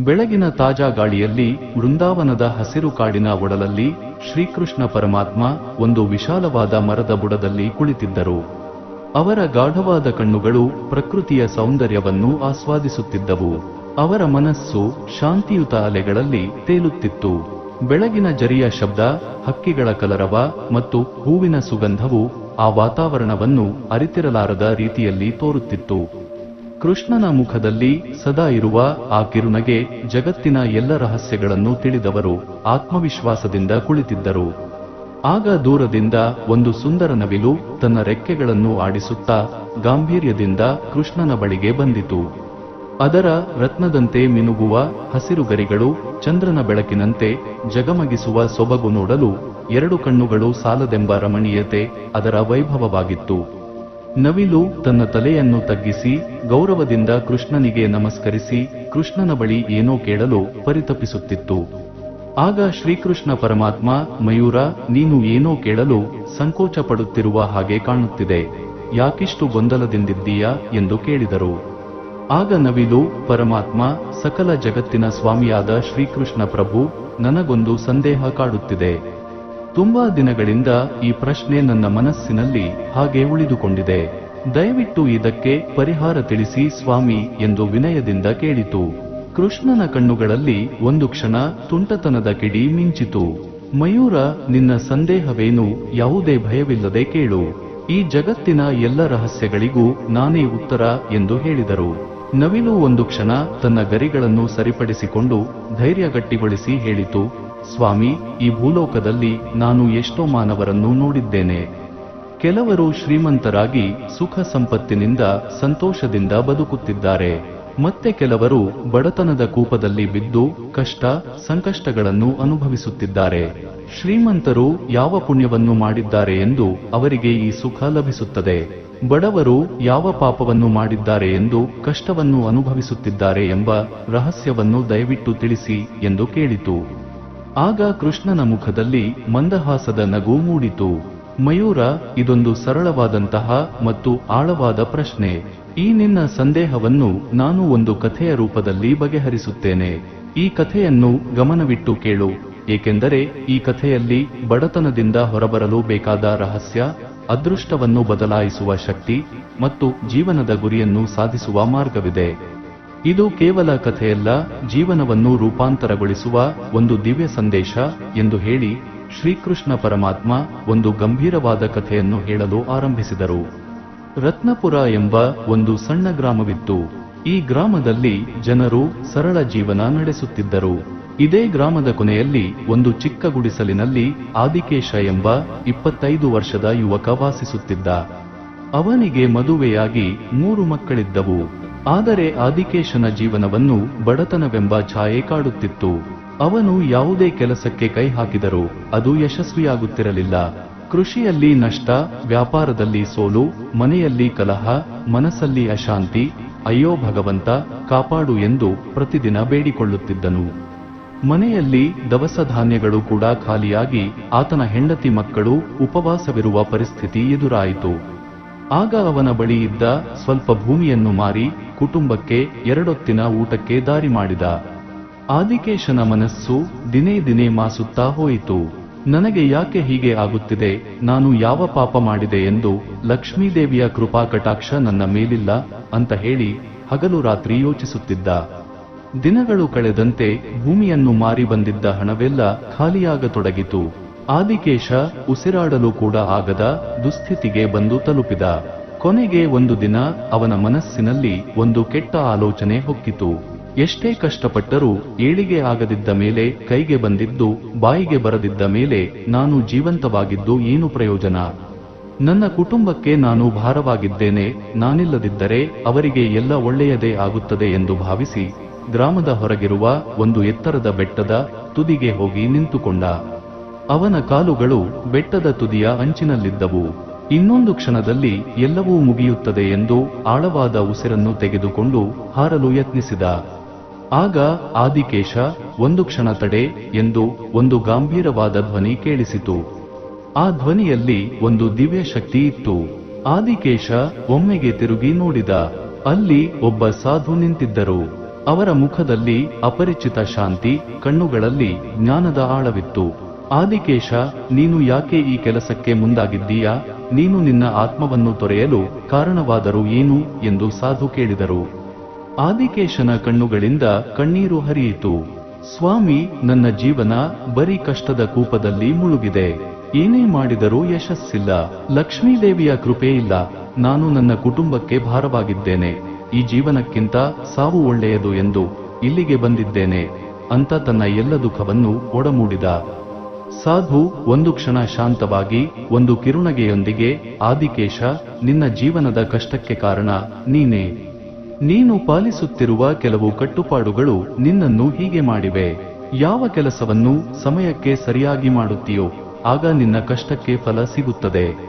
ಬೆಳಗಿನ ತಾಜಾ ಗಾಳಿಯಲ್ಲಿ ವೃಂದಾವನದ ಹಸಿರು ಕಾಡಿನ ಒಡಲಲ್ಲಿ ಶ್ರೀಕೃಷ್ಣ ಪರಮಾತ್ಮ ಒಂದು ವಿಶಾಲವಾದ ಮರದ ಬುಡದಲ್ಲಿ ಕುಳಿತಿದ್ದರು. ಅವರ ಗಾಢವಾದ ಕಣ್ಣುಗಳು ಪ್ರಕೃತಿಯ ಸೌಂದರ್ಯವನ್ನು ಆಸ್ವಾದಿಸುತ್ತಿದ್ದವು. ಅವರ ಮನಸ್ಸು ಶಾಂತಿಯುತ ಅಲೆಗಳಲ್ಲಿ ತೇಲುತ್ತಿತ್ತು. ಬೆಳಗಿನ ಜರಿಯ ಶಬ್ದ, ಹಕ್ಕಿಗಳ ಕಲರವ ಮತ್ತು ಹೂವಿನ ಸುಗಂಧವು ಆ ವಾತಾವರಣವನ್ನು ಅರಿತಿರಲಾರದ ರೀತಿಯಲ್ಲಿ ತೋರುತ್ತಿತ್ತು. ಕೃಷ್ಣನ ಮುಖದಲ್ಲಿ ಸದಾ ಇರುವ ಆ ಕಿರುನಗೆ ಜಗತ್ತಿನ ಎಲ್ಲ ರಹಸ್ಯಗಳನ್ನು ತಿಳಿದವರು ಆತ್ಮವಿಶ್ವಾಸದಿಂದ ಕುಳಿತಿದ್ದರು. ಆಗ ದೂರದಿಂದ ಒಂದು ಸುಂದರ ನವಿಲು ತನ್ನ ರೆಕ್ಕೆಗಳನ್ನು ಆಡಿಸುತ್ತಾ ಗಾಂಭೀರ್ಯದಿಂದ ಕೃಷ್ಣನ ಬಳಿಗೆ ಬಂದಿತು. ಅದರ ರತ್ನದಂತೆ ಮಿನುಗುವ ಹಸಿರು ಗರಿಗಳು ಚಂದ್ರನ ಬೆಳಕಿನಂತೆ ಜಗಮಗಿಸುವ ಸೊಬಗು ನೋಡಲು ಎರಡು ಕಣ್ಣುಗಳು ಸಾಲದೆಂಬ ರಮಣೀಯತೆ ಅದರ ವೈಭವವಾಗಿತ್ತು. ನವಿಲು ತನ್ನ ತಲೆಯನ್ನು ತಗ್ಗಿಸಿ, ಗೌರವದಿಂದ ಕೃಷ್ಣನಿಗೆ ನಮಸ್ಕರಿಸಿ, ಕೃಷ್ಣನ ಬಳಿ ಏನೋ ಕೇಳಲು ಪರಿತಪಿಸುತ್ತಿತ್ತು. ಆಗ ಶ್ರೀಕೃಷ್ಣ ಪರಮಾತ್ಮ, ಮಯೂರ, ನೀನು ಏನೋ ಕೇಳಲು ಸಂಕೋಚ ಪಡುತ್ತಿರುವ ಹಾಗೆ ಕಾಣುತ್ತಿದೆ. ಯಾಕಿಷ್ಟು ಗೊಂದಲದಿಂದಿದ್ದೀಯಾ? ಎಂದು ಕೇಳಿದರು. ಆಗ ನವಿಲು, ಪರಮಾತ್ಮ, ಸಕಲ ಜಗತ್ತಿನ ಸ್ವಾಮಿಯಾದ ಶ್ರೀಕೃಷ್ಣ ಪ್ರಭು, ನನಗೊಂದು ಸಂದೇಹ ಕಾಡುತ್ತಿದೆ. ತುಂಬಾ ದಿನಗಳಿಂದ ಈ ಪ್ರಶ್ನೆ ನನ್ನ ಮನಸ್ಸಿನಲ್ಲಿ ಹಾಗೆ ಉಳಿದುಕೊಂಡಿದೆ. ದಯವಿಟ್ಟು ಇದಕ್ಕೆ ಪರಿಹಾರ ತಿಳಿಸಿ ಸ್ವಾಮಿ ಎಂದು ವಿನಯದಿಂದ ಕೇಳಿತು. ಕೃಷ್ಣನ ಕಣ್ಣುಗಳಲ್ಲಿ ಒಂದು ಕ್ಷಣ ತುಂಟತನದ ಕಿಡಿ ಮಿಂಚಿತು. ಮಯೂರ, ನಿನ್ನ ಸಂದೇಹವೇನು? ಯಾವುದೇ ಭಯವಿಲ್ಲದೆ ಕೇಳು. ಈ ಜಗತ್ತಿನ ಎಲ್ಲ ರಹಸ್ಯಗಳಿಗೂ ನಾನೇ ಉತ್ತರ ಎಂದು ಹೇಳಿದರು. ನವಿಲು ಒಂದು ಕ್ಷಣ ತನ್ನ ಗರಿಗಳನ್ನು ಸರಿಪಡಿಸಿಕೊಂಡು ಧೈರ್ಯ ಗಟ್ಟಿಗೊಳಿಸಿ ಹೇಳಿತು. ಸ್ವಾಮಿ, ಈ ಭೂಲೋಕದಲ್ಲಿ ನಾನು ಎಷ್ಟೋ ಮಾನವರನ್ನು ನೋಡಿದ್ದೇನೆ. ಕೆಲವರು ಶ್ರೀಮಂತರಾಗಿ ಸುಖ ಸಂಪತ್ತಿನಿಂದ ಸಂತೋಷದಿಂದ ಬದುಕುತ್ತಿದ್ದಾರೆ. ಮತ್ತೆ ಕೆಲವರು ಬಡತನದ ಕೂಪದಲ್ಲಿ ಬಿದ್ದು ಕಷ್ಟ, ಸಂಕಷ್ಟಗಳನ್ನು ಅನುಭವಿಸುತ್ತಿದ್ದಾರೆ. ಶ್ರೀಮಂತರು ಯಾವ ಪುಣ್ಯವನ್ನು ಮಾಡಿದ್ದಾರೆ ಎಂದು ಅವರಿಗೆ ಈ ಸುಖ ಲಭಿಸುತ್ತದೆ. ಬಡವರು ಯಾವ ಪಾಪವನ್ನು ಮಾಡಿದ್ದಾರೆ ಎಂದು ಕಷ್ಟವನ್ನು ಅನುಭವಿಸುತ್ತಿದ್ದಾರೆ ಎಂಬ ರಹಸ್ಯವನ್ನು ದಯವಿಟ್ಟು ತಿಳಿಸಿ ಎಂದು ಕೇಳಿತು. ಆಗ ಕೃಷ್ಣನ ಮುಖದಲ್ಲಿ ಮಂದಹಾಸದ ನಗು ಮೂಡಿತು. ಮಯೂರ, ಇದೊಂದು ಸರಳವಾದಂತಹ ಮತ್ತು ಆಳವಾದ ಪ್ರಶ್ನೆ. ಈ ನಿನ್ನ ಸಂದೇಹವನ್ನು ನಾನು ಒಂದು ಕಥೆಯ ರೂಪದಲ್ಲಿ ಬಗೆಹರಿಸುತ್ತೇನೆ. ಈ ಕಥೆಯನ್ನು ಗಮನವಿಟ್ಟು ಕೇಳು. ಏಕೆಂದರೆ ಈ ಕಥೆಯಲ್ಲಿ ಬಡತನದಿಂದ ಹೊರಬರಲು ಬೇಕಾದ ರಹಸ್ಯ, ಅದೃಷ್ಟವನ್ನು ಬದಲಾಯಿಸುವ ಶಕ್ತಿ ಮತ್ತು ಜೀವನದ ಗುರಿಯನ್ನು ಸಾಧಿಸುವ ಮಾರ್ಗವಿದೆ. ಇದು ಕೇವಲ ಕಥೆಯಲ್ಲ, ಜೀವನವನ್ನು ರೂಪಾಂತರಗೊಳಿಸುವ ಒಂದು ದಿವ್ಯ ಸಂದೇಶ ಎಂದು ಹೇಳಿ ಶ್ರೀಕೃಷ್ಣ ಪರಮಾತ್ಮ ಒಂದು ಗಂಭೀರವಾದ ಕಥೆಯನ್ನು ಹೇಳಲು ಆರಂಭಿಸಿದರು. ರತ್ನಪುರ ಎಂಬ ಒಂದು ಸಣ್ಣ ಗ್ರಾಮವಿತ್ತು. ಈ ಗ್ರಾಮದಲ್ಲಿ ಜನರು ಸರಳ ಜೀವನ ನಡೆಸುತ್ತಿದ್ದರು. ಇದೇ ಗ್ರಾಮದ ಕೊನೆಯಲ್ಲಿ ಒಂದು ಚಿಕ್ಕ ಗುಡಿಸಲಿನಲ್ಲಿ ಆದಿಕೇಶ ಎಂಬ ಇಪ್ಪತ್ತೈದು ವರ್ಷದ ಯುವಕ ವಾಸಿಸುತ್ತಿದ್ದ. ಅವನಿಗೆ ಮದುವೆಯಾಗಿ ಮೂರು ಮಕ್ಕಳಿದ್ದವು. ಆದರೆ ಆದಿಕೇಶನ ಜೀವನವನ್ನು ಬಡತನವೆಂಬ ಛಾಯೆ ಕಾಡುತ್ತಿತ್ತು. ಅವನು ಯಾವುದೇ ಕೆಲಸಕ್ಕೆ ಕೈ ಹಾಕಿದರೂ ಅದು ಯಶಸ್ವಿಯಾಗುತ್ತಿರಲಿಲ್ಲ. ಕೃಷಿಯಲ್ಲಿ ನಷ್ಟ, ವ್ಯಾಪಾರದಲ್ಲಿ ಸೋಲು, ಮನೆಯಲ್ಲಿ ಕಲಹ, ಮನಸ್ಸಲ್ಲಿ ಅಶಾಂತಿ, ಅಯ್ಯೋ ಭಗವಂತ, ಕಾಪಾಡು ಎಂದು ಪ್ರತಿದಿನ ಬೇಡಿಕೊಳ್ಳುತ್ತಿದ್ದನು. ಮನೆಯಲ್ಲಿ ದವಸ ಧಾನ್ಯಗಳು ಕೂಡ ಖಾಲಿಯಾಗಿ ಆತನ ಹೆಂಡತಿ ಮಕ್ಕಳು ಉಪವಾಸವಿರುವ ಪರಿಸ್ಥಿತಿ ಎದುರಾಯಿತು. ಆಗ ಅವನ ಬಳಿ ಇದ್ದ ಸ್ವಲ್ಪ ಭೂಮಿಯನ್ನು ಮಾರಿ ಕುಟುಂಬಕ್ಕೆ ಎರಡೊತ್ತಿನ ಊಟಕ್ಕೆ ದಾರಿ ಮಾಡಿದ. ಆದಿಕೇಶನ ಮನಸ್ಸು ದಿನೇ ದಿನೇ ಮಾಸುತ್ತಾ ಹೋಯಿತು. ನನಗೆ ಯಾಕೆ ಹೀಗೆ ಆಗುತ್ತಿದೆ? ನಾನು ಯಾವ ಪಾಪ ಮಾಡಿದೆ ಎಂದು ಲಕ್ಷ್ಮೀದೇವಿಯ ಕೃಪಾ ಕಟಾಕ್ಷ ನನ್ನ ಮೇಲಿಲ್ಲ ಅಂತ ಹೇಳಿ ಹಗಲು ರಾತ್ರಿ ಯೋಚಿಸುತ್ತಿದ್ದ. ದಿನಗಳು ಕಳೆದಂತೆ ಭೂಮಿಯನ್ನು ಮಾರಿ ಬಂದಿದ್ದ ಹಣವೆಲ್ಲ ಖಾಲಿಯಾಗತೊಡಗಿತು. ಆದಿಕೇಶ ಉಸಿರಾಡಲು ಕೂಡ ಆಗದ ದುಸ್ಥಿತಿಗೆ ಬಂದು ತಲುಪಿದ. ಕೊನೆಗೆ ಒಂದು ದಿನ ಅವನ ಮನಸ್ಸಿನಲ್ಲಿ ಒಂದು ಕೆಟ್ಟ ಆಲೋಚನೆ ಹೊಕ್ಕಿತು. ಎಷ್ಟೇ ಕಷ್ಟಪಟ್ಟರೂ ಏಳಿಗೆ ಆಗದಿದ್ದ ಮೇಲೆ ಕೈಗೆ ಬಂದಿದ್ದು, ಬಾಯಿಗೆ ಬರದಿದ್ದ ಮೇಲೆ ನಾನು ಜೀವಂತವಾಗಿದ್ದು ಏನು ಪ್ರಯೋಜನ? ನನ್ನ ಕುಟುಂಬಕ್ಕೆ ನಾನು ಭಾರವಾಗಿದ್ದೇನೆ, ನಾನಿಲ್ಲದಿದ್ದರೆ ಅವರಿಗೆ ಎಲ್ಲ ಒಳ್ಳೆಯದೇ ಆಗುತ್ತದೆ ಎಂದು ಭಾವಿಸಿ, ಗ್ರಾಮದ ಹೊರಗಿರುವ ಒಂದು ಎತ್ತರದ ಬೆಟ್ಟದ ತುದಿಗೆ ಹೋಗಿ ನಿಂತುಕೊಂಡ. ಅವನ ಕಾಲುಗಳು ಬೆಟ್ಟದ ತುದಿಯ ಅಂಚಿನಲ್ಲಿದ್ದವು. ಇನ್ನೊಂದು ಕ್ಷಣದಲ್ಲಿ ಎಲ್ಲವೂ ಮುಗಿಯುತ್ತದೆ ಎಂದು ಆಳವಾದ ಉಸಿರನ್ನು ತೆಗೆದುಕೊಂಡು ಹಾರಲು ಯತ್ನಿಸಿದ. ಆಗ ಆದಿಕೇಶ, ಒಂದು ಕ್ಷಣ ತಡೆ ಎಂದು ಒಂದು ಗಾಂಭೀರವಾದ ಧ್ವನಿ ಕೇಳಿಸಿತು. ಆ ಧ್ವನಿಯಲ್ಲಿ ಒಂದು ದಿವ್ಯ ಶಕ್ತಿ ಇತ್ತು. ಆದಿಕೇಶ ಒಮ್ಮೆಗೆ ತಿರುಗಿ ನೋಡಿದ. ಅಲ್ಲಿ ಒಬ್ಬ ಸಾಧು ನಿಂತಿದ್ದರು. ಅವರ ಮುಖದಲ್ಲಿ ಅಪರಿಚಿತ ಶಾಂತಿ, ಕಣ್ಣುಗಳಲ್ಲಿ ಜ್ಞಾನದ ಆಳವಿತ್ತು. ಆದಿಕೇಶ, ನೀನು ಯಾಕೆ ಈ ಕೆಲಸಕ್ಕೆ ಮುಂದಾಗಿದ್ದೀಯಾ? ನೀನು ನಿನ್ನ ಆತ್ಮವನ್ನು ತೊರೆಯಲು ಕಾರಣವಾದರೂ ಏನು ಎಂದು ಸಾಧು ಕೇಳಿದರು. ಆದಿಕೇಶನ ಕಣ್ಣುಗಳಿಂದ ಕಣ್ಣೀರು ಹರಿಯಿತು. ಸ್ವಾಮಿ, ನನ್ನ ಜೀವನ ಬರೀ ಕಷ್ಟದ ಕೂಪದಲ್ಲಿ ಮುಳುಗಿದೆ. ಏನೇ ಮಾಡಿದರೂ ಯಶಸ್ಸಿಲ್ಲ. ಲಕ್ಷ್ಮೀದೇವಿಯ ಕೃಪೆಯಿಲ್ಲ ನಾನು ನನ್ನ ಕುಟುಂಬಕ್ಕೆ ಭಾರವಾಗಿದ್ದೇನೆ. ಈ ಜೀವನಕ್ಕಿಂತ ಸಾವು ಒಳ್ಳೆಯದು ಎಂದು ಇಲ್ಲಿಗೆ ಬಂದಿದ್ದೇನೆ. ಅಂತ ತನ್ನ ಎಲ್ಲ ದುಃಖವನ್ನು ಒಡಮೂಡಿದ. ಸಾಧು ಒಂದು ಕ್ಷಣ ಶಾಂತವಾಗಿ ಒಂದು ಕಿರುನಗೆಯೊಂದಿಗೆ, ಆದಿಕೇಶ, ನಿನ್ನ ಜೀವನದ ಕಷ್ಟಕ್ಕೆ ಕಾರಣ ನೀನೇ. ನೀನು ಪಾಲಿಸುತ್ತಿರುವ ಕೆಲವು ಕಟ್ಟುಪಾಡುಗಳು ನಿನ್ನನ್ನು ಹೀಗೆ ಮಾಡಿವೆ. ಯಾವ ಕೆಲಸವನ್ನು ಸಮಯಕ್ಕೆ ಸರಿಯಾಗಿ ಮಾಡುತ್ತೀಯೋ, ಆಗ ನಿನ್ನ ಕಷ್ಟಕ್ಕೆ ಫಲ ಸಿಗುತ್ತದೆ.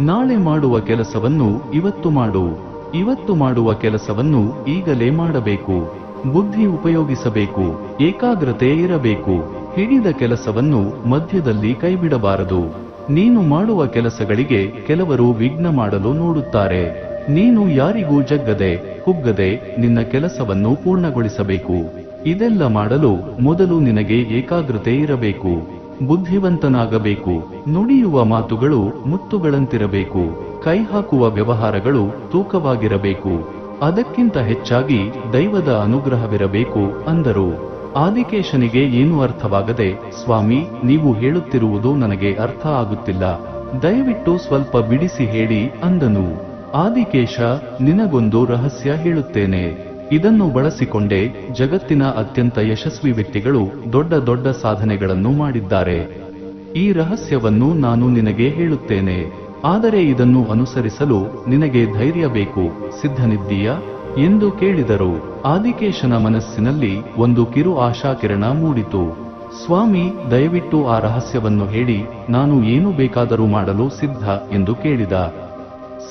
ನಾಳೆ ಮಾಡುವ ಕೆಲಸವನ್ನು ಇವತ್ತು ಮಾಡು. ಇವತ್ತು ಮಾಡುವ ಕೆಲಸವನ್ನು ಈಗಲೇ ಮಾಡಬೇಕು. ಬುದ್ಧಿ ಉಪಯೋಗಿಸಬೇಕು. ಏಕಾಗ್ರತೆ ಇರಬೇಕು. ಹಿಡಿದ ಕೆಲಸವನ್ನು ಮಧ್ಯದಲ್ಲಿ ಕೈಬಿಡಬಾರದು. ನೀನು ಮಾಡುವ ಕೆಲಸಗಳಿಗೆ ಕೆಲವರು ವಿಘ್ನ ಮಾಡಲು ನೋಡುತ್ತಾರೆ. ನೀನು ಯಾರಿಗೂ ಜಗ್ಗದೆ, ಕುಗ್ಗದೆ ನಿನ್ನ ಕೆಲಸವನ್ನು ಪೂರ್ಣಗೊಳಿಸಬೇಕು. ಇದೆಲ್ಲ ಮಾಡಲು ಮೊದಲು ನಿನಗೆ ಏಕಾಗ್ರತೆ ಇರಬೇಕು. ಬುದ್ಧಿವಂತನಾಗಬೇಕು. ನುಡಿಯುವ ಮಾತುಗಳು ಮುತ್ತುಗಳಂತಿರಬೇಕು. ಕೈ ಹಾಕುವ ವ್ಯವಹಾರಗಳು ತೂಕವಾಗಿರಬೇಕು. ಅದಕ್ಕಿಂತ ಹೆಚ್ಚಾಗಿ ದೈವದ ಅನುಗ್ರಹವಿರಬೇಕು, ಅಂದರು. ಆದಿಕೇಶನಿಗೆ ಏನೂ ಅರ್ಥವಾಗದೆ, ಸ್ವಾಮಿ, ನೀವು ಹೇಳುತ್ತಿರುವುದು ನನಗೆ ಅರ್ಥ ಆಗುತ್ತಿಲ್ಲ. ದಯವಿಟ್ಟು ಸ್ವಲ್ಪ ಬಿಡಿಸಿ ಹೇಳಿ, ಅಂದನು. ಆದಿಕೇಶ, ನಿನಗೊಂದು ರಹಸ್ಯ ಹೇಳುತ್ತೇನೆ. ಇದನ್ನು ಬಳಸಿಕೊಂಡೇ ಜಗತ್ತಿನ ಅತ್ಯಂತ ಯಶಸ್ವಿ ವ್ಯಕ್ತಿಗಳು ದೊಡ್ಡ ದೊಡ್ಡ ಸಾಧನೆಗಳನ್ನು ಮಾಡಿದ್ದಾರೆ. ಈ ರಹಸ್ಯವನ್ನು ನಾನು ನಿನಗೆ ಹೇಳುತ್ತೇನೆ. ಆದರೆ ಇದನ್ನು ಅನುಸರಿಸಲು ನಿನಗೆ ಧೈರ್ಯ ಬೇಕು. ಸಿದ್ಧನಿದ್ದೀಯಾ? ಎಂದು ಕೇಳಿದರು. ಆದಿಕೇಶನ ಮನಸ್ಸಿನಲ್ಲಿ ಒಂದು ಕಿರು ಆಶಾಕಿರಣ ಮೂಡಿತು. ಸ್ವಾಮಿ, ದಯವಿಟ್ಟು ಆ ರಹಸ್ಯವನ್ನು ಹೇಳಿ, ನಾನು ಏನು ಬೇಕಾದರೂ ಮಾಡಲು ಸಿದ್ಧ ಎಂದು ಕೇಳಿದ.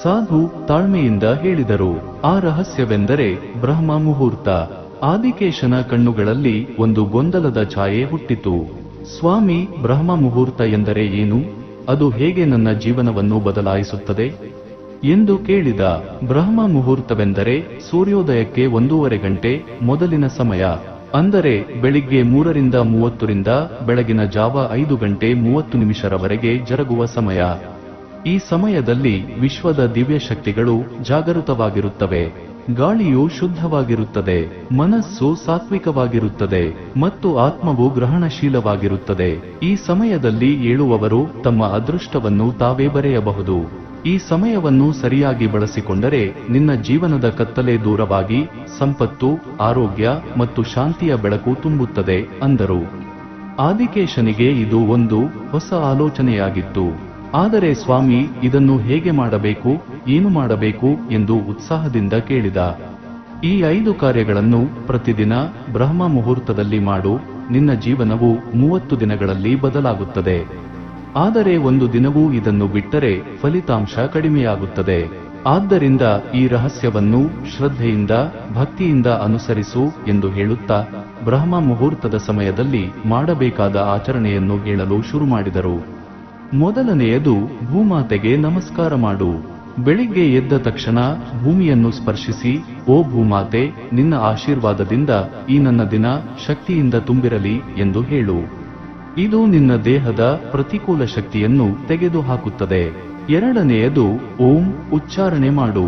ಸಾಧು ತಾಳ್ಮೆಯಿಂದ ಹೇಳಿದರು. ಆ ರಹಸ್ಯವೆಂದರೆ ಬ್ರಹ್ಮ ಮುಹೂರ್ತ. ಆದಿಕೇಶನ ಕಣ್ಣುಗಳಲ್ಲಿ ಒಂದು ಗೊಂದಲದ ಛಾಯೆ ಹುಟ್ಟಿತು. ಸ್ವಾಮಿ, ಬ್ರಹ್ಮ ಮುಹೂರ್ತ ಎಂದರೆ ಏನು? ಅದು ಹೇಗೆ ನನ್ನ ಜೀವನವನ್ನು ಬದಲಾಯಿಸುತ್ತದೆ? ಎಂದು ಕೇಳಿದ ಬ್ರಹ್ಮ ಮುಹೂರ್ತವೆಂದರೆ ಸೂರ್ಯೋದಯಕ್ಕೆ ಒಂದೂವರೆ ಗಂಟೆ ಮೊದಲಿನ ಸಮಯ, ಅಂದರೆ ಬೆಳಿಗ್ಗೆ ಮೂರರಿಂದ ಮೂವತ್ತರಿಂದ ಬೆಳಗಿನ ಜಾವ ಐದು ಗಂಟೆ ಮೂವತ್ತು ನಿಮಿಷರವರೆಗೆ ಜರುಗುವ ಸಮಯ. ಈ ಸಮಯದಲ್ಲಿ ವಿಶ್ವದ ದಿವ್ಯ ಶಕ್ತಿಗಳು ಜಾಗೃತವಾಗಿರುತ್ತವೆ ಗಾಳಿಯು ಶುದ್ಧವಾಗಿರುತ್ತದೆ, ಮನಸ್ಸು ಸಾತ್ವಿಕವಾಗಿರುತ್ತದೆ, ಮತ್ತು ಆತ್ಮವು ಗ್ರಹಣಶೀಲವಾಗಿರುತ್ತದೆ. ಈ ಸಮಯದಲ್ಲಿ ಏಳುವವರು ತಮ್ಮ ಅದೃಷ್ಟವನ್ನು ತಾವೇ ಬರೆಯಬಹುದು. ಈ ಸಮಯವನ್ನು ಸರಿಯಾಗಿ ಬಳಸಿಕೊಂಡರೆ ನಿನ್ನ ಜೀವನದ ಕತ್ತಲೆ ದೂರವಾಗಿ ಸಂಪತ್ತು, ಆರೋಗ್ಯ ಮತ್ತು ಶಾಂತಿಯ ಬೆಳಕು ತುಂಬುತ್ತದೆ, ಅಂದರು. ಆದಿಕೇಶನಿಗೆ ಇದು ಒಂದು ಹೊಸ ಆಲೋಚನೆಯಾಗಿತ್ತು. ಆದರೆ ಸ್ವಾಮಿ, ಇದನ್ನು ಹೇಗೆ ಮಾಡಬೇಕು, ಏನು ಮಾಡಬೇಕು ಎಂದು ಉತ್ಸಾಹದಿಂದ ಕೇಳಿದ. ಈ ಐದು ಕಾರ್ಯಗಳನ್ನು ಪ್ರತಿದಿನ ಬ್ರಹ್ಮ ಮುಹೂರ್ತದಲ್ಲಿ ಮಾಡು, ನಿನ್ನ ಜೀವನವು ಮೂವತ್ತು ದಿನಗಳಲ್ಲಿ ಬದಲಾಗುತ್ತದೆ. ಆದರೆ ಒಂದು ದಿನವೂ ಇದನ್ನು ಬಿಟ್ಟರೆ ಫಲಿತಾಂಶ ಕಡಿಮೆಯಾಗುತ್ತದೆ. ಆದ್ದರಿಂದ ಈ ರಹಸ್ಯವನ್ನು ಶ್ರದ್ಧೆಯಿಂದ, ಭಕ್ತಿಯಿಂದ ಅನುಸರಿಸು ಎಂದು ಹೇಳುತ್ತಾ ಬ್ರಹ್ಮ ಮುಹೂರ್ತದ ಸಮಯದಲ್ಲಿ ಮಾಡಬೇಕಾದ ಆಚರಣೆಯನ್ನು ಹೇಳಲು ಶುರು ಮಾಡಿದರು. ಮೊದಲನೆಯದು, ಭೂಮಾತೆಗೆ ನಮಸ್ಕಾರ ಮಾಡು. ಬೆಳಿಗ್ಗೆ ಎದ್ದ ತಕ್ಷಣ ಭೂಮಿಯನ್ನು ಸ್ಪರ್ಶಿಸಿ, ಓ ಭೂಮಾತೆ, ನಿನ್ನ ಆಶೀರ್ವಾದದಿಂದ ಈ ನನ್ನ ದಿನ ಶಕ್ತಿಯಿಂದ ತುಂಬಿರಲಿ ಎಂದು ಹೇಳು. ಇದು ನಿನ್ನ ದೇಹದ ಪ್ರತಿಕೂಲ ಶಕ್ತಿಯನ್ನು ತೆಗೆದುಹಾಕುತ್ತದೆ. ಎರಡನೆಯದು, ಓಂ, ಉಚ್ಚಾರಣೆ ಮಾಡು.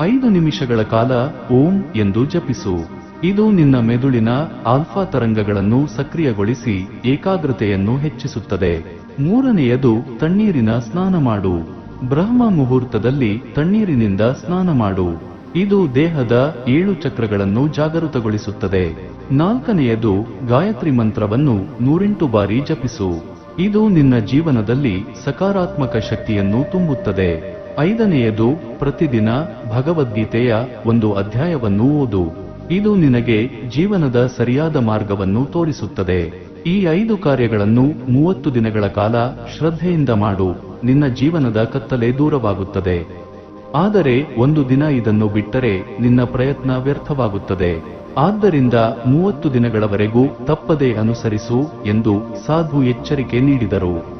ಐದು ನಿಮಿಷಗಳ ಕಾಲ ಓಂ ಎಂದು ಜಪಿಸು. ಇದು ನಿನ್ನ ಮೆದುಳಿನ ಆಲ್ಫಾ ತರಂಗಗಳನ್ನು ಸಕ್ರಿಯಗೊಳಿಸಿ ಏಕಾಗ್ರತೆಯನ್ನು ಹೆಚ್ಚಿಸುತ್ತದೆ. ಮೂರನೆಯದು, ತಣ್ಣೀರಿನ ಸ್ನಾನ ಮಾಡು. ಬ್ರಹ್ಮ ಮುಹೂರ್ತದಲ್ಲಿ ತಣ್ಣೀರಿನಿಂದ ಸ್ನಾನ ಮಾಡು. ಇದು ದೇಹದ ಏಳು ಚಕ್ರಗಳನ್ನು ಜಾಗೃತಗೊಳಿಸುತ್ತದೆ ನಾಲ್ಕನೆಯದು ಗಾಯತ್ರಿ ಮಂತ್ರವನ್ನು ನೂರೆಂಟು ಬಾರಿ ಜಪಿಸು. ಇದು ನಿನ್ನ ಜೀವನದಲ್ಲಿ ಸಕಾರಾತ್ಮಕ ಶಕ್ತಿಯನ್ನು ತುಂಬುತ್ತದೆ. ಐದನೆಯದು ಪ್ರತಿದಿನ ಭಗವದ್ಗೀತೆಯ ಒಂದು ಅಧ್ಯಾಯವನ್ನು ಓದು. ಇದು ನಿನಗೆ ಜೀವನದ ಸರಿಯಾದ ಮಾರ್ಗವನ್ನು ತೋರಿಸುತ್ತದೆ. ಈ ಐದು ಕಾರ್ಯಗಳನ್ನು ಮೂವತ್ತು ದಿನಗಳ ಕಾಲ ಶ್ರದ್ಧೆಯಿಂದ ಮಾಡು. ನಿನ್ನ ಜೀವನದ ಕತ್ತಲೆ ದೂರವಾಗುತ್ತದೆ. ಆದರೆ ಒಂದು ದಿನ ಇದನ್ನು ಬಿಟ್ಟರೆ ನಿನ್ನ ಪ್ರಯತ್ನ ವ್ಯರ್ಥವಾಗುತ್ತದೆ. ಆದ್ದರಿಂದ ಮೂವತ್ತು ದಿನಗಳವರೆಗೂ ತಪ್ಪದೆ ಅನುಸರಿಸು ಎಂದು ಸಾಧು ಎಚ್ಚರಿಕೆ ನೀಡಿದರು.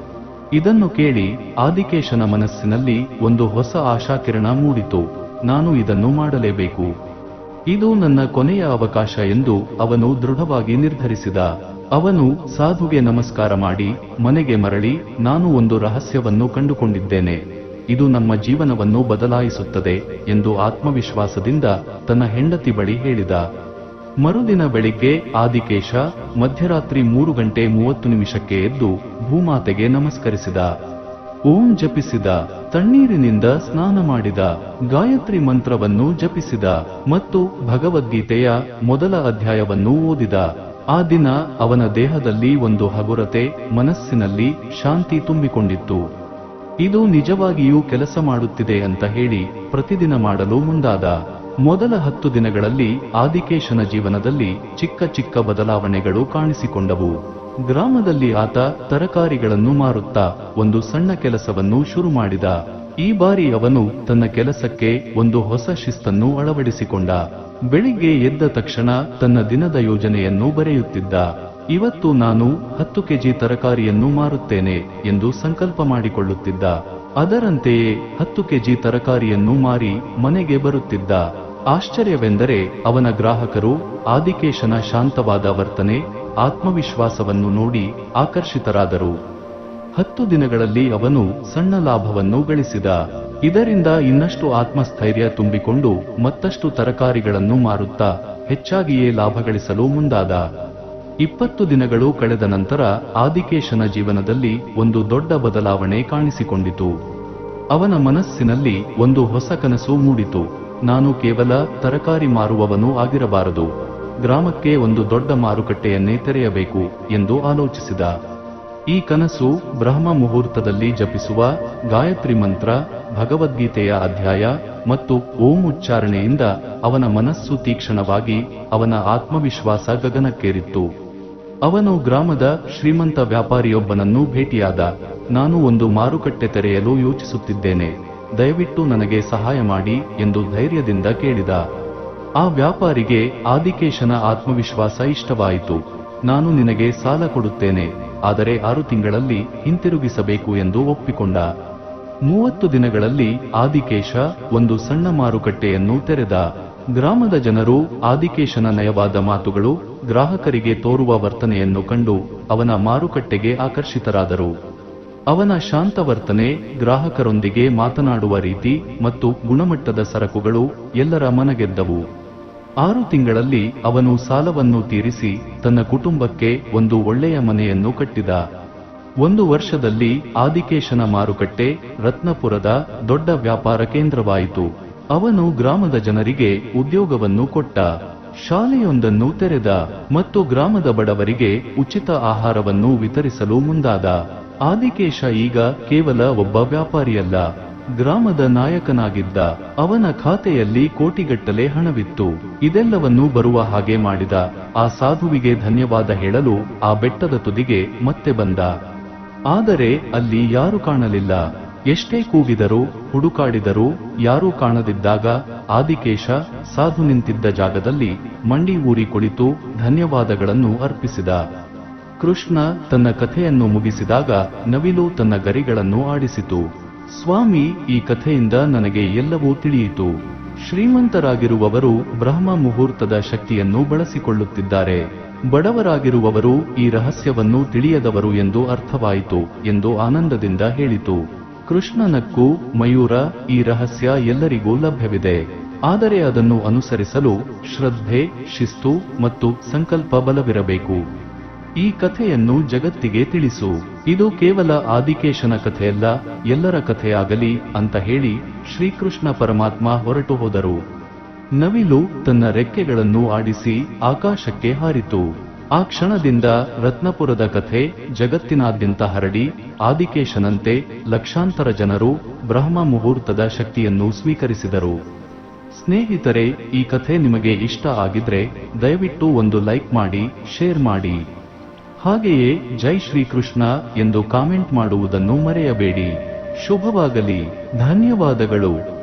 ಇದನ್ನು ಕೇಳಿ ಆದಿಕೇಶನ ಮನಸ್ಸಿನಲ್ಲಿ ಒಂದು ಹೊಸ ಆಶಾಕಿರಣ ಮೂಡಿತು. ನಾನು ಇದನ್ನು ಮಾಡಲೇಬೇಕು. ಇದು ನನ್ನ ಕೊನೆಯ ಅವಕಾಶ ಎಂದು ಅವನು ದೃಢವಾಗಿ ನಿರ್ಧರಿಸಿದ. ಅವನು ಸಾಧುಗೆ ನಮಸ್ಕಾರ ಮಾಡಿ, ಮನೆಗೆ ಮರಳಿ, ನಾನು ಒಂದು ರಹಸ್ಯವನ್ನು ಕಂಡುಕೊಂಡಿದ್ದೇನೆ. ಇದು ನಮ್ಮ ಜೀವನವನ್ನು ಬದಲಾಯಿಸುತ್ತದೆ ಎಂದು ಆತ್ಮವಿಶ್ವಾಸದಿಂದ ತನ್ನ ಹೆಂಡತಿ ಬಳಿ ಹೇಳಿದ. ಮರುದಿನ ಬೆಳಿಗ್ಗೆ ಆದಿಕೇಶ ಮಧ್ಯರಾತ್ರಿ ಮೂರು ಗಂಟೆ ಮೂವತ್ತು ನಿಮಿಷಕ್ಕೆ ಎದ್ದು ಭೂಮಾತೆಗೆ ನಮಸ್ಕರಿಸಿದ. ಓಂ ಜಪಿಸಿದ. ತಣ್ಣೀರಿನಿಂದ ಸ್ನಾನ ಮಾಡಿದ. ಗಾಯತ್ರಿ ಮಂತ್ರವನ್ನು ಜಪಿಸಿದ. ಮತ್ತು ಭಗವದ್ಗೀತೆಯ ಮೊದಲ ಅಧ್ಯಾಯವನ್ನು ಓದಿದ. ಆ ದಿನ ಅವನ ದೇಹದಲ್ಲಿ ಒಂದು ಹಗುರತೆ, ಮನಸ್ಸಿನಲ್ಲಿ ಶಾಂತಿ ತುಂಬಿಕೊಂಡಿತ್ತು. ಇದು ನಿಜವಾಗಿಯೂ ಕೆಲಸ ಮಾಡುತ್ತಿದೆ ಅಂತ ಹೇಳಿ ಪ್ರತಿದಿನ ಮಾಡಲು ಮುಂದಾದ. ಮೊದಲ ಹತ್ತು ದಿನಗಳಲ್ಲಿ ಆದಿಕೇಶನ ಜೀವನದಲ್ಲಿ ಚಿಕ್ಕ ಚಿಕ್ಕ ಬದಲಾವಣೆಗಳು ಕಾಣಿಸಿಕೊಂಡವು. ಗ್ರಾಮದಲ್ಲಿ ಆತ ತರಕಾರಿಗಳನ್ನು ಮಾರುತ್ತಾ ಒಂದು ಸಣ್ಣ ಕೆಲಸವನ್ನು ಶುರು ಮಾಡಿದ. ಈ ಬಾರಿ ಅವನು ತನ್ನ ಕೆಲಸಕ್ಕೆ ಒಂದು ಹೊಸ ಶಿಸ್ತನ್ನು ಅಳವಡಿಸಿಕೊಂಡ. ಬೆಳಿಗ್ಗೆ ಎದ್ದ ತಕ್ಷಣ ತನ್ನ ದಿನದ ಯೋಜನೆಯನ್ನು ಬರೆಯುತ್ತಿದ್ದ. ಇವತ್ತು ನಾನು ಹತ್ತು ಕೆಜಿ ತರಕಾರಿಯನ್ನು ಮಾರುತ್ತೇನೆ ಎಂದು ಸಂಕಲ್ಪ ಮಾಡಿಕೊಳ್ಳುತ್ತಿದ್ದ. ಅದರಂತೆಯೇ ಹತ್ತು ಕೆಜಿ ತರಕಾರಿಯನ್ನು ಮಾರಿ ಮನೆಗೆ ಬರುತ್ತಿದ್ದ. ಆಶ್ಚರ್ಯವೆಂದರೆ ಅವನ ಗ್ರಾಹಕರು ಆದಿಕೇಶನ ಶಾಂತವಾದ ವರ್ತನೆ, ಆತ್ಮವಿಶ್ವಾಸವನ್ನು ನೋಡಿ ಆಕರ್ಷಿತರಾದರು. ಹತ್ತು ದಿನಗಳಲ್ಲಿ ಅವನು ಸಣ್ಣ ಲಾಭವನ್ನು ಗಳಿಸಿದ. ಇದರಿಂದ ಇನ್ನಷ್ಟು ಆತ್ಮಸ್ಥೈರ್ಯ ತುಂಬಿಕೊಂಡು ಮತ್ತಷ್ಟು ತರಕಾರಿಗಳನ್ನು ಮಾರುತ್ತಾ ಹೆಚ್ಚಾಗಿಯೇ ಲಾಭ ಗಳಿಸಲು ಮುಂದಾದ. ಇಪ್ಪತ್ತು ದಿನಗಳು ಕಳೆದ ನಂತರ ಆದಿಕೇಶನ ಜೀವನದಲ್ಲಿ ಒಂದು ದೊಡ್ಡ ಬದಲಾವಣೆ ಕಾಣಿಸಿಕೊಂಡಿತು. ಅವನ ಮನಸ್ಸಿನಲ್ಲಿ ಒಂದು ಹೊಸ ಕನಸು ಮೂಡಿತು. ನಾನು ಕೇವಲ ತರಕಾರಿ ಮಾರುವವನು ಆಗಿರಬಾರದು. ಗ್ರಾಮಕ್ಕೆ ಒಂದು ದೊಡ್ಡ ಮಾರುಕಟ್ಟೆಯನ್ನೇ ತೆರೆಯಬೇಕು ಎಂದು ಆಲೋಚಿಸಿದ. ಈ ಕನಸು ಬ್ರಹ್ಮ ಮುಹೂರ್ತದಲ್ಲಿ ಜಪಿಸುವ ಗಾಯತ್ರಿ ಮಂತ್ರ, ಭಗವದ್ಗೀತೆಯ ಅಧ್ಯಾಯ ಮತ್ತು ಓಂ ಉಚ್ಚಾರಣೆಯಿಂದ ಅವನ ಮನಸ್ಸು ತೀಕ್ಷ್ಣವಾಗಿ ಅವನ ಆತ್ಮವಿಶ್ವಾಸ ಗಗನಕ್ಕೇರಿತ್ತು. ಅವನು ಗ್ರಾಮದ ಶ್ರೀಮಂತ ವ್ಯಾಪಾರಿಯೊಬ್ಬನನ್ನು ಭೇಟಿಯಾದ. ನಾನು ಒಂದು ಮಾರುಕಟ್ಟೆ ತೆರೆಯಲು ಯೋಚಿಸುತ್ತಿದ್ದೇನೆ. ದಯವಿಟ್ಟು ನನಗೆ ಸಹಾಯ ಮಾಡಿ ಎಂದು ಧೈರ್ಯದಿಂದ ಕೇಳಿದ. ಆ ವ್ಯಾಪಾರಿಗೆ ಆದಿಕೇಶನ ಆತ್ಮವಿಶ್ವಾಸ ಇಷ್ಟವಾಯಿತು. ನಾನು ನಿನಗೆ ಸಾಲ ಕೊಡುತ್ತೇನೆ, ಆದರೆ ಆರು ತಿಂಗಳಲ್ಲಿ ಹಿಂತಿರುಗಿಸಬೇಕು ಎಂದು ಒಪ್ಪಿಕೊಂಡ. ಮೂವತ್ತು ದಿನಗಳಲ್ಲಿ ಆದಿಕೇಶ ಒಂದು ಸಣ್ಣ ಮಾರುಕಟ್ಟೆಯನ್ನು ತೆರೆದ. ಗ್ರಾಮದ ಜನರು ಆದಿಕೇಶನ ನಯವಾದ ಮಾತುಗಳು ಗ್ರಾಹಕರಿಗೆ ತೋರುವ ವರ್ತನೆಯನ್ನು ಕಂಡು ಅವನ ಮಾರುಕಟ್ಟೆಗೆ ಆಕರ್ಷಿತರಾದರು. ಅವನ ಶಾಂತ ವರ್ತನೆ ಗ್ರಾಹಕರೊಂದಿಗೆ ಮಾತನಾಡುವ ರೀತಿ ಮತ್ತು ಗುಣಮಟ್ಟದ ಸರಕುಗಳು ಎಲ್ಲರ ಮನಗೆದ್ದವು. ಆರು ತಿಂಗಳಲ್ಲಿ ಅವನು ಸಾಲವನ್ನು ತೀರಿಸಿ ತನ್ನ ಕುಟುಂಬಕ್ಕೆ ಒಂದು ಒಳ್ಳೆಯ ಮನೆಯನ್ನು ಕಟ್ಟಿದ. ಒಂದು ವರ್ಷದಲ್ಲಿ ಆದಿಕೇಶನ ಮಾರುಕಟ್ಟೆ ರತ್ನಪುರದ ದೊಡ್ಡ ವ್ಯಾಪಾರ ಕೇಂದ್ರವಾಯಿತು. ಅವನು ಗ್ರಾಮದ ಜನರಿಗೆ ಉದ್ಯೋಗವನ್ನು ಕೊಟ್ಟ. ಶಾಲೆಯೊಂದನ್ನು ತೆರೆದ ಮತ್ತು ಗ್ರಾಮದ ಬಡವರಿಗೆ ಉಚಿತ ಆಹಾರವನ್ನು ವಿತರಿಸಲು ಮುಂದಾದ. ಆದಿಕೇಶ ಈಗ ಕೇವಲ ಒಬ್ಬ ವ್ಯಾಪಾರಿಯಲ್ಲ. ಗ್ರಾಮದ ನಾಯಕನಾಗಿದ್ದ. ಅವನ ಖಾತೆಯಲ್ಲಿ ಕೋಟಿಗಟ್ಟಲೆ ಹಣವಿತ್ತು. ಇದೆಲ್ಲವನ್ನೂ ಬರುವ ಹಾಗೆ ಮಾಡಿದ. ಆ ಸಾಧುವಿಗೆ ಧನ್ಯವಾದ ಹೇಳಲು ಆ ಬೆಟ್ಟದ ತುದಿಗೆ ಮತ್ತೆ ಬಂದ. ಆದರೆ ಅಲ್ಲಿ ಯಾರು ಕಾಣಲಿಲ್ಲ. ಎಷ್ಟೇ ಕೂಗಿದರೂ, ಹುಡುಕಾಡಿದರೂ, ಯಾರೂ ಕಾಣದಿದ್ದಾಗ ಆದಿಕೇಶ ಸಾಧು ನಿಂತಿದ್ದ ಜಾಗದಲ್ಲಿ ಮಂಡಿ ಊರಿ ಕುಳಿತು ಧನ್ಯವಾದಗಳನ್ನು ಅರ್ಪಿಸಿದ. ಕೃಷ್ಣ ತನ್ನ ಕಥೆಯನ್ನು ಮುಗಿಸಿದಾಗ ನವಿಲು ತನ್ನ ಗರಿಗಳನ್ನು ಆಡಿಸಿತು. ಸ್ವಾಮಿ, ಈ ಕಥೆಯಿಂದ ನನಗೆ ಎಲ್ಲವೂ ತಿಳಿಯಿತು. ಶ್ರೀಮಂತರಾಗಿರುವವರು ಬ್ರಹ್ಮ ಮುಹೂರ್ತದ ಶಕ್ತಿಯನ್ನು ಬಳಸಿಕೊಳ್ಳುತ್ತಿದ್ದಾರೆ. ಬಡವರಾಗಿರುವವರು ಈ ರಹಸ್ಯವನ್ನು ತಿಳಿಯದವರು ಎಂದು ಅರ್ಥವಾಯಿತು ಎಂದು ಆನಂದದಿಂದ ಹೇಳಿತು. ಕೃಷ್ಣನಕ್ಕೂ ಮಯೂರ ಈ ರಹಸ್ಯ ಎಲ್ಲರಿಗೂ ಲಭ್ಯವಿದೆ. ಆದರೆ ಅದನ್ನು ಅನುಸರಿಸಲು ಶ್ರದ್ಧೆ, ಶಿಸ್ತು ಮತ್ತು ಸಂಕಲ್ಪ ಬಲವಿರಬೇಕು. ಈ ಕಥೆಯನ್ನು ಜಗತ್ತಿಗೆ ತಿಳಿಸು. ಇದು ಕೇವಲ ಆದಿಕೇಶನ ಕಥೆಯಲ್ಲ, ಎಲ್ಲರ ಕಥೆಯಾಗಲಿ ಅಂತ ಹೇಳಿ ಶ್ರೀಕೃಷ್ಣ ಪರಮಾತ್ಮ ಹೊರಟು ಹೋದರು. ನವಿಲು ತನ್ನ ರೆಕ್ಕೆಗಳನ್ನು ಆಡಿಸಿ ಆಕಾಶಕ್ಕೆ ಹಾರಿತು. ಆ ಕ್ಷಣದಿಂದ ರತ್ನಪುರದ ಕಥೆ ಜಗತ್ತಿನಾದ್ಯಂತ ಹರಡಿ ಆದಿಕೇಶನಂತೆ ಲಕ್ಷಾಂತರ ಜನರು ಬ್ರಹ್ಮ ಮುಹೂರ್ತದ ಶಕ್ತಿಯನ್ನು ಸ್ವೀಕರಿಸಿದರು. ಸ್ನೇಹಿತರೆ, ಈ ಕಥೆ ನಿಮಗೆ ಇಷ್ಟ ಆಗಿದ್ರೆ ದಯವಿಟ್ಟು ಒಂದು ಲೈಕ್ ಮಾಡಿ, ಶೇರ್ ಮಾಡಿ. ಹಾಗೆಯೇ ಜೈ ಶ್ರೀಕೃಷ್ಣ ಎಂದು ಕಾಮೆಂಟ್ ಮಾಡುವುದನ್ನು ಮರೆಯಬೇಡಿ. ಶುಭವಾಗಲಿ. ಧನ್ಯವಾದಗಳು.